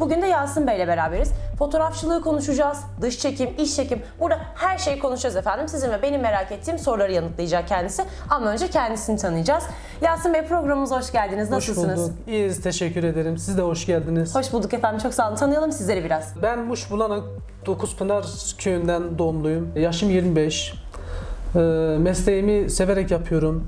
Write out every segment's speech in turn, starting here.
Bugün de Yasin Bey ile beraberiz. Fotoğrafçılığı konuşacağız, dış çekim, iç çekim. Burada her şeyi konuşacağız efendim. Sizin ve benim merak ettiğim soruları yanıtlayacak kendisi. Ama önce kendisini tanıyacağız. Yasin Bey programımıza hoş geldiniz. Nasılsınız? Hoş bulduk. İyiyiz, teşekkür ederim. Siz de hoş geldiniz. Hoş bulduk efendim. Çok sağ olun. Tanıyalım sizleri biraz. Ben Muş Bulanak Dokuzpınar köyünden doğumluyum. Yaşım 25. Ee, mesleğimi severek yapıyorum.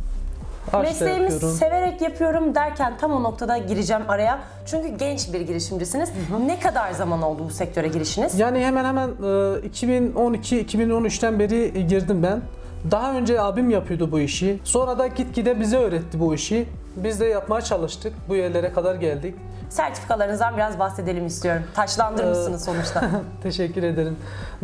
Aşkla Mesleğimi yapıyorum. severek yapıyorum derken tam o noktada gireceğim araya. Çünkü genç bir girişimcisiniz. Ne kadar zaman oldu bu sektöre girişiniz? yani hemen hemen e, 2012-2013'ten beri girdim ben. Daha önce abim yapıyordu bu işi. Sonra da gitgide bize öğretti bu işi. Biz de yapmaya çalıştık. Bu yerlere kadar geldik. Sertifikalarınızdan biraz bahsedelim istiyorum. Taçlandırmışsınız sonuçta. Teşekkür ederim.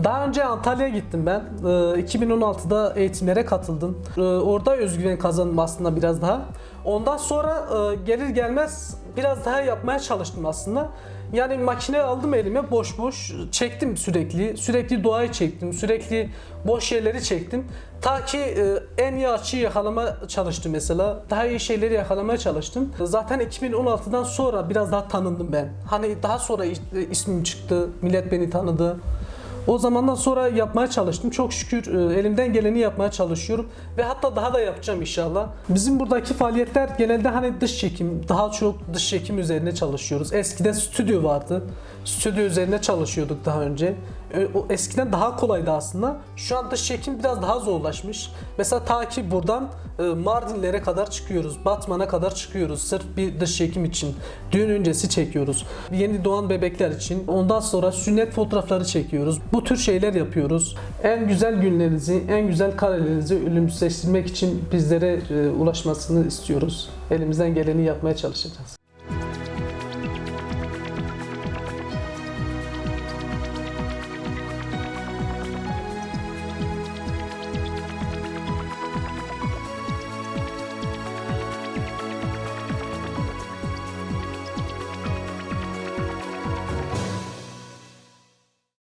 Daha önce Antalya'ya gittim ben. Ee, 2016'da eğitimlere katıldım. Ee, Orada özgüven kazandım aslında biraz daha. Ondan sonra e, gelir gelmez biraz daha yapmaya çalıştım aslında. Yani makine aldım elime boş boş çektim sürekli. Sürekli doğayı çektim. Sürekli boş yerleri çektim. Ta ki e, en iyi açıyı yakalama çalıştım mesela. Daha iyi şeyleri yakalamaya çalıştım. Zaten 2016'dan sonra biraz daha tanındım ben. Hani daha sonra is- ismim çıktı. Millet beni tanıdı. O zamandan sonra yapmaya çalıştım. Çok şükür e, elimden geleni yapmaya çalışıyorum ve hatta daha da yapacağım inşallah. Bizim buradaki faaliyetler genelde hani dış çekim, daha çok dış çekim üzerine çalışıyoruz. Eskiden stüdyo vardı. Stüdyo üzerine çalışıyorduk daha önce. O eskiden daha kolaydı aslında. Şu an dış çekim biraz daha zorlaşmış. Mesela ta ki buradan e, Mardinlere kadar çıkıyoruz. Batman'a kadar çıkıyoruz. Sırf bir dış çekim için. Düğün öncesi çekiyoruz. Yeni doğan bebekler için. Ondan sonra sünnet fotoğrafları çekiyoruz. Bu tür şeyler yapıyoruz. En güzel günlerinizi, en güzel karelerinizi ölümsüzleştirmek için bizlere e, ulaşmasını istiyoruz. Elimizden geleni yapmaya çalışacağız.